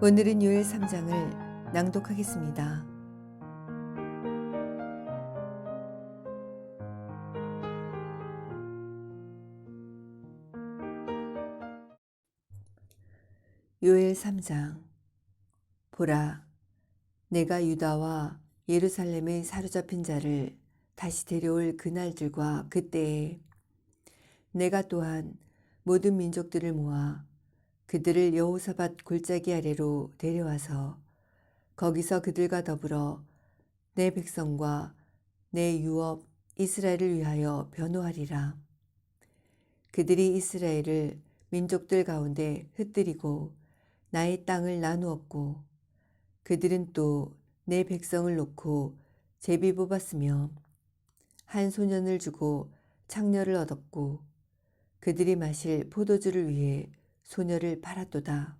오늘은 요엘 3장을 낭독하겠습니다. 요엘 3장 보라 내가 유다와 예루살렘에 사로잡힌 자를 다시 데려올 그날들과 그때에 내가 또한 모든 민족들을 모아 그들을 여호사밧 골짜기 아래로 데려와서 거기서 그들과 더불어 내 백성과 내 유업 이스라엘을 위하여 변호하리라. 그들이 이스라엘을 민족들 가운데 흩뜨리고 나의 땅을 나누었고 그들은 또 내 백성을 놓고 제비 뽑았으며 한 소년을 주고 창녀를 얻었고 그들이 마실 포도주를 위해 소녀를 팔았도다.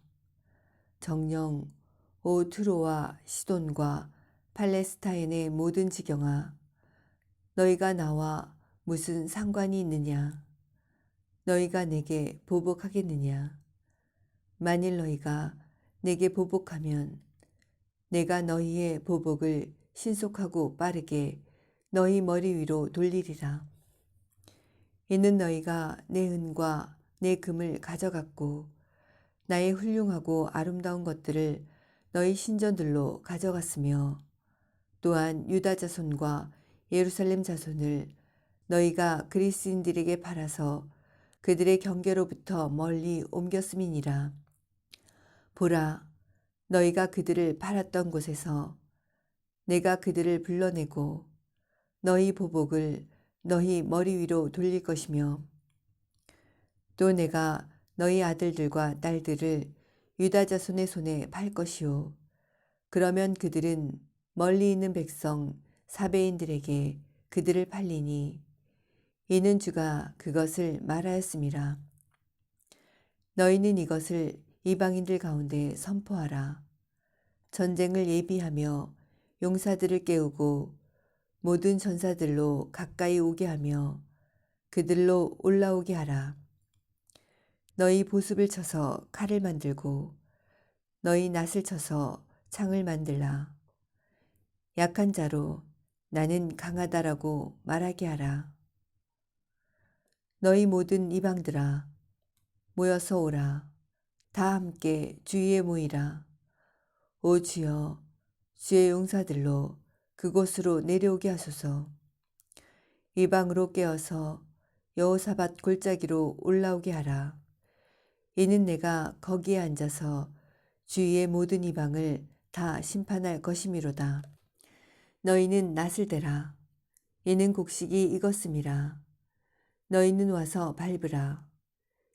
정령 오 투로와 시돈과 팔레스타인의 모든 지경아 너희가 나와 무슨 상관이 있느냐 너희가 내게 보복하겠느냐 만일 너희가 내게 보복하면 내가 너희의 보복을 신속하고 빠르게 너희 머리 위로 돌리리라. 이는 너희가 내 은과 내 금을 가져갔고 나의 훌륭하고 아름다운 것들을 너희 신전들로 가져갔으며 또한 유다 자손과 예루살렘 자손을 너희가 그리스인들에게 팔아서 그들의 경계로부터 멀리 옮겼음이니라. 보라, 너희가 그들을 팔았던 곳에서 내가 그들을 불러내고 너희 보복을 너희 머리 위로 돌릴 것이며 또 내가 너희 아들들과 딸들을 유다 자손의 손에 팔 것이요. 그러면 그들은 멀리 있는 백성 사베인들에게 그들을 팔리니 이는 주가 그것을 말하였음이라 너희는 이것을 이방인들 가운데 선포하라. 전쟁을 예비하며 용사들을 깨우고 모든 전사들로 가까이 오게 하며 그들로 올라오게 하라. 너희 보습을 쳐서 칼을 만들고 너희 낫을 쳐서 창을 만들라. 약한 자로 나는 강하다라고 말하게 하라. 너희 모든 이방들아 모여서 오라. 다 함께 주위에 모이라. 오 주여 주의 용사들로 그곳으로 내려오게 하소서. 이방으로 깨어서 여호사밧 골짜기로 올라오게 하라. 이는 내가 거기에 앉아서 주위의 모든 이방을 다 심판할 것이미로다. 너희는 낯을 대라. 이는 곡식이 익었음이라. 너희는 와서 밟으라.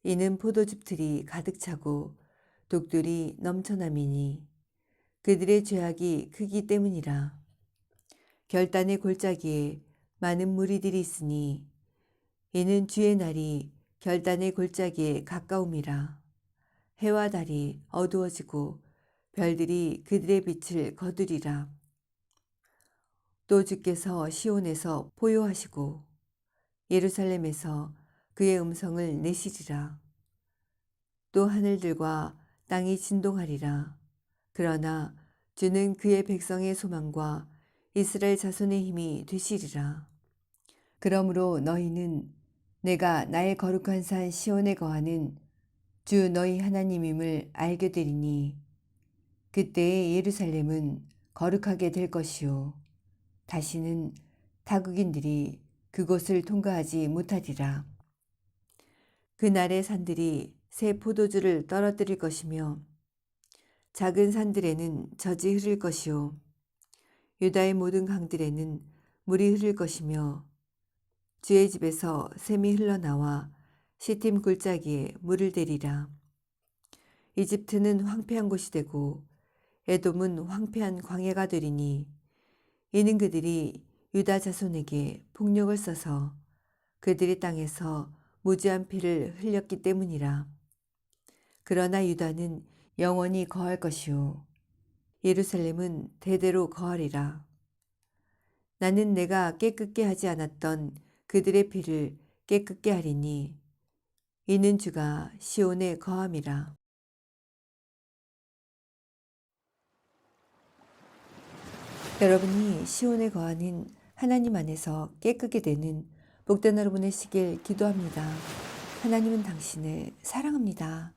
이는 포도즙들이 가득 차고 독들이 넘쳐남이니 그들의 죄악이 크기 때문이라. 결단의 골짜기에 많은 무리들이 있으니 이는 주의 날이 결단의 골짜기에 가까움이라. 해와 달이 어두워지고 별들이 그들의 빛을 거두리라. 또 주께서 시온에서 포효하시고 예루살렘에서 그의 음성을 내시리라. 또 하늘들과 땅이 진동하리라. 그러나 주는 그의 백성의 소망과 이스라엘 자손의 힘이 되시리라. 그러므로 너희는 내가 나의 거룩한 산 시온에 거하는 주 너희 하나님임을 알게 되리니 그때의 예루살렘은 거룩하게 될 것이요 다시는 타국인들이 그곳을 통과하지 못하리라. 그날의 산들이 새 포도주를 떨어뜨릴 것이며 작은 산들에는 젖이 흐를 것이요 유다의 모든 강들에는 물이 흐를 것이며 주의 집에서 샘이 흘러나와 시팀 골짜기에 물을 대리라. 이집트는 황폐한 곳이 되고 에돔은 황폐한 광야가 되리니 이는 그들이 유다 자손에게 폭력을 써서 그들의 땅에서 무지한 피를 흘렸기 때문이라. 그러나 유다는 영원히 거할 것이요. 예루살렘은 대대로 거하리라. 나는 내가 깨끗게 하지 않았던 그들의 피를 깨끗게 하리니 이는 주가 시온에 거함이라. 여러분이 시온에 거하는 하나님 안에서 깨끗게 되는 복된 하루 보내시길 기도합니다. 하나님은 당신을 사랑합니다.